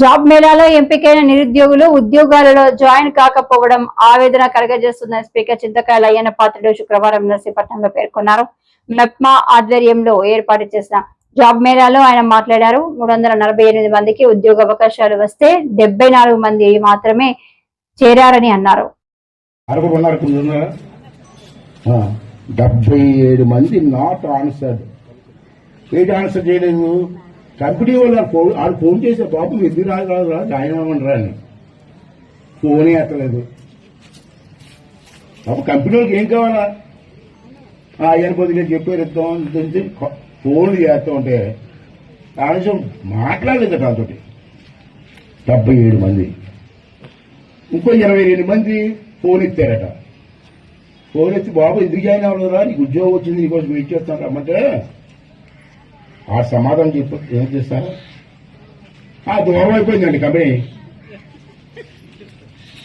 Job మేళాలో ఎంపికైన నిరుద్యోగులు ఉద్యోగాలలో జాయిన్ కాకపోవడం ఆవేదన కలగజేస్తుందని స్పీకర్ చింతకాయల అయ్యన్న పాత్రుడు శుక్రవారం నర్సీపట్నంలో పేర్కొన్నారు. మెప్మా ఆధ్వర్యంలో ఏర్పాటు చేసిన జాబ్ మేళాలో ఆయన మాట్లాడారు. మూడు వందల నలభై ఎనిమిది మందికి ఉద్యోగ అవకాశాలు వస్తే డెబ్బై నాలుగు మంది మాత్రమే చేరారని అన్నారు. డెబ్బై ఏడు మంది నాట్ ఆన్సర్డ్. ఏంటి ఆన్సర్ చేయలేదు? కంపెనీ వాళ్ళు ఫోన్ వాళ్ళు ఫోన్ చేసే బాబు ఎందుకు రాదు రా జాయిన్ అవ్వమంటారా అని. ఫోన్ ఎత్తలేదు. బాబు కంపెనీ వాళ్ళకి ఏం కావాలా? ఆయన కొద్దిగా చెప్పారు ఇద్దాం ఇది ఫోన్లు చేస్తూ ఉంటే కనీసం మాట్లాడలేదు దాంతో డెబ్బై ఏడు మంది. ఇంకో ఇరవై రెండు మంది ఫోన్ ఎత్తారట. ఫోన్ ఎత్తి బాబు ఎందుకు జాయిన్ అవ్వలేదురా నీకు ఉద్యోగం వచ్చింది నీకోసం వెయిట్ చేస్తాను రమ్మంటే ఆ సమాధానం చెప్పు ఏం చేస్తారు? ఆ దూరం అయిపోయిందండి కంపెనీ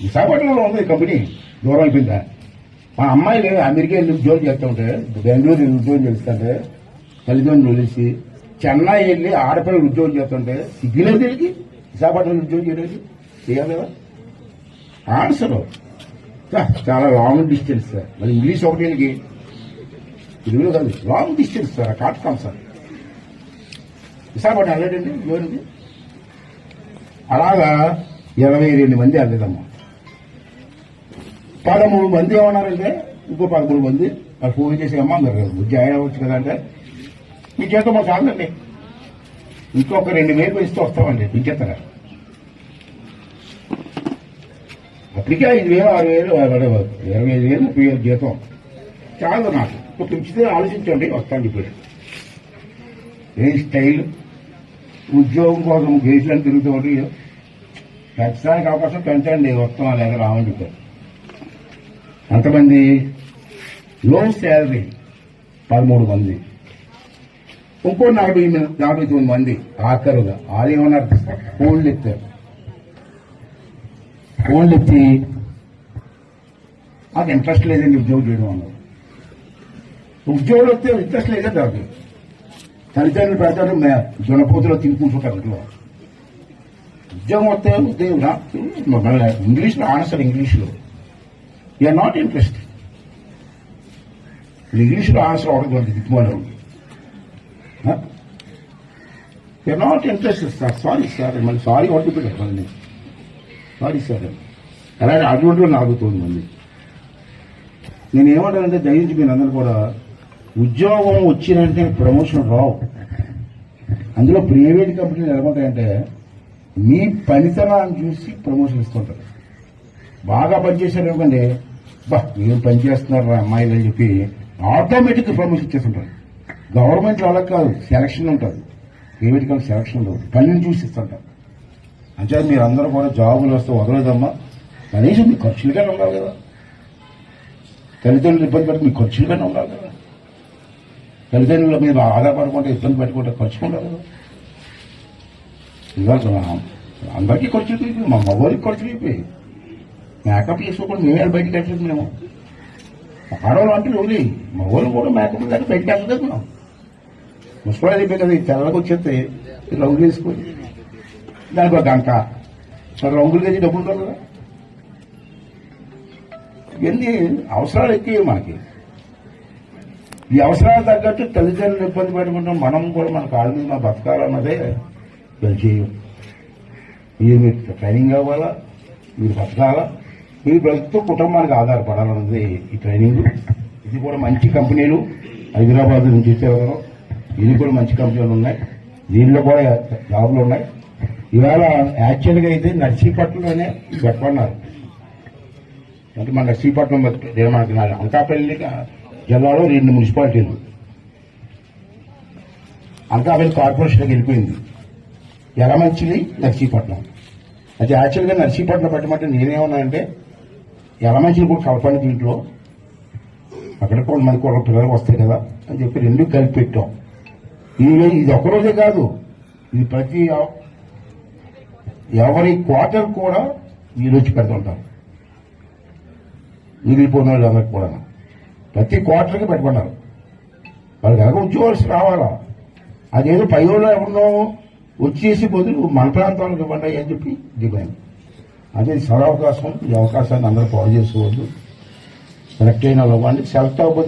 విశాఖపట్నంలో ఉంది కంపెనీ దూరం అయిపోయిందా మా అమ్మాయిలు అమెరికా వెళ్ళి ఉద్యోగం చేస్తూ ఉంటే బెంగళూరు వెళ్ళి ఉద్యోగం చేస్తుంటే తల్లిదండ్రులు వదిలేసి చెన్నై వెళ్ళి ఆడపిల్లలు ఉద్యోగం చేస్తుంటే సిగ్గులేదు వీళ్ళకి? విశాఖపట్నంలో ఉద్యోగం చేయడానికి? చేయాలి కదా ఆన్సర్ చాలా లాంగ్ డిస్టెన్స్ సార్ మరి ఇంగ్లీష్ ఒకటి వెళ్ళి తెలుగులో కాదు లాంగ్ డిస్టెన్స్ సార్ కాట్ కామ్ సార్ విశాఖపట్నం వెళ్ళాడండి ఎవరికి అలాగా ఇరవై రెండు మంది వెళ్ళలేదమ్మా పదమూడు మంది ఏమన్నారంటే ఇంకో పదమూడు మంది నాకు ఫోన్ చేసి అమ్మా మీరు జాయిన్ అవ్వచ్చు కదా అంటే మీ చేత మా చాలండి. ఇంకొక రెండు వేలు ఇస్తూ వస్తామండి ఇంకెత్తరా అప్పటికే ఐదు వేలు ఆరు వేలు ఇరవై ఐదు వేలు ముప్పై వేలు జీతం. చాలు నాకు. ఇప్పుడు పెంచితే ఆలోచించండి వస్తాను ఇప్పుడు ఏ స్టైల్? ఉద్యోగం కోసం గేట్లను తిరుగుతూ ఉంటే పెంచడానికి అవకాశం పెంచండి వస్తాం లేక రామని చెప్పారు అంతమంది లో శాలరీ పదమూడు మంది. ఇంకో నలభై నలభై తొమ్మిది మంది ఆఖరుగా వాళ్ళు ఏమన్నారు ఫోన్లు ఎత్తారు ఫోన్లు ఎత్తి నాకు ఇంట్రెస్ట్ లేదండి ఉద్యోగం చేయడం అన్నారు ఉద్యోగం వస్తే ఇంట్రెస్ట్ లేదే నాకు తల్లిదండ్రులు పెడతాడు జొన్నపోతులో తిని కూర్చుంటారు ఇంట్లో ఉద్యోగం వస్తే ఉద్యోగం మళ్ళీ ఇంగ్లీష్లో ఆన్సర్ ఇంగ్లీష్లో యూఆర్ నాట్ ఇంట్రెస్ట్ ఇంగ్లీష్లో ఆన్సర్ అవడం దొరికి దిక్కుమాలి you are not interested sir sorry sir మళ్ళీ సారీ ఒకటి పెట్టారు మళ్ళీ సారీ సార్ అలాగే అటువంటి నాగుతుంది మళ్ళీ నేను ఏమంటానంటే దయించి మీరు అందరూ కూడా ఉద్యోగం వచ్చినంటే ప్రమోషన్ రావు. అందులో ప్రైవేట్ కంపెనీలు ఎలాగుంటాయంటే మీ పనితనాన్ని చూసి ప్రమోషన్ ఇస్తుంటారు. బాగా పనిచేశారు ఎందుకంటే బా మీరు పనిచేస్తున్నారు అమ్మాయిలు అని చెప్పి ఆటోమేటిక్గా ప్రమోషన్ ఇచ్చేస్తుంటారు. గవర్నమెంట్ అలా కాదు సెలక్షన్ ఉంటుంది. ప్రైవేట్ కంపెనీ సెలక్షన్ ఉండదు. పనిని చూసి ఇస్తుంటారు. అంటే మీరు అందరూ కూడా జాబులు వస్తే వదలదమ్మా కనీసం మీ ఖర్చులుగానే ఉండాలి కదా. తల్లిదండ్రులు ఇబ్బంది పెడితే మీ ఖర్చులుగానే ఉండాలి కదా. తల్లిదండ్రుల మీద ఆధారపడకుండా ఇబ్బంది పెట్టుకుంటే ఖర్చు ఉండదు. ఇవాళ అందరికీ ఖర్చు అయిపోయి మా మగవారికి ఖర్చు అయిపోయి మేకప్ చేసుకోకుండా మేమే బయటకు వెళ్తున్నాము ఆడవాళ్ళు అంటే ఉంది మగవాళ్ళు కూడా మేకప్ దాకా బయటకు వెళ్తున్నాం ముసుకోవడం అయిపోయి కదా ఈ తెల్లకి వచ్చేస్తే రంగులు వేసుకొని. దానికి ఒక గంట. మరి రంగులు తెచ్చి డబ్బులు ఉంటారు కదా. ఇవన్నీ అవసరాలు ఎక్కువ మనకి. ఈ అవసరాలు తగ్గట్టు తల్లిదండ్రులు ఇబ్బంది పెట్టుకుంటాం మనం కూడా మన కాళ్ళ మీద మా బతకాలన్నదే వీళ్ళు చేయం మీరు మీరు ట్రైనింగ్ అవ్వాలా? మీరు బతకాలా? మీరు బ్రతుకుతూ కుటుంబానికి ఆధారపడాలన్నది ఈ ట్రైనింగ్ ఇది కూడా మంచి కంపెనీలు. హైదరాబాద్ నుంచి వచ్చేవారు. ఇది కూడా మంచి కంపెనీలు ఉన్నాయి. దీనిలో కూడా జాబ్లు ఉన్నాయి. ఇవాళ యాక్చువల్గా అయితే నర్సీపట్నంలోనే పెట్టమన్నారు అంటే మన నర్సీపట్నం బతుకు- మనకి నా- జిల్లాలో రెండు మున్సిపాలిటీలు. అనకాపల్లి కార్పొరేషన్కి వెళ్ళిపోయింది. ఎలమంచిలి నర్సీపట్నం. అయితే యాక్చువల్గా నర్సీపట్నం పెట్టమంటే నేనేమన్నానంటే యలమంచిలి కూడా కలపండి దీంట్లో. అక్కడ కొంతమంది కూడా పిల్లలు వస్తాయి కదా అని చెప్పి రెండు కలిపి పెట్టాం. ఇది ఇది ఒక్కరోజే కాదు. ఇది ప్రతి ఎవరి క్వార్టర్ కూడా వీళ్ళు వచ్చి పెడుతుంటారు మిగిలిపోయిన వాళ్ళు అందరికి కూడా ప్రతి క్వార్టర్కి పెట్టుకున్నారు. వాళ్ళకి కనుక ఉద్యోగాలు రావాలా? అదేదో పై వాళ్ళు ఎవరినో వచ్చేసి బదులు మన ప్రాంతాలకు ఇవ్వండి అని చెప్పి దిగాను. అదే సరవకాశం ఈ అవకాశాన్ని అందరూ పాడు చేసుకోవద్దు. సెలెక్ట్ అయిన వాళ్ళు ఇవ్వండి సెలెక్ట్ అవ్వకపోతే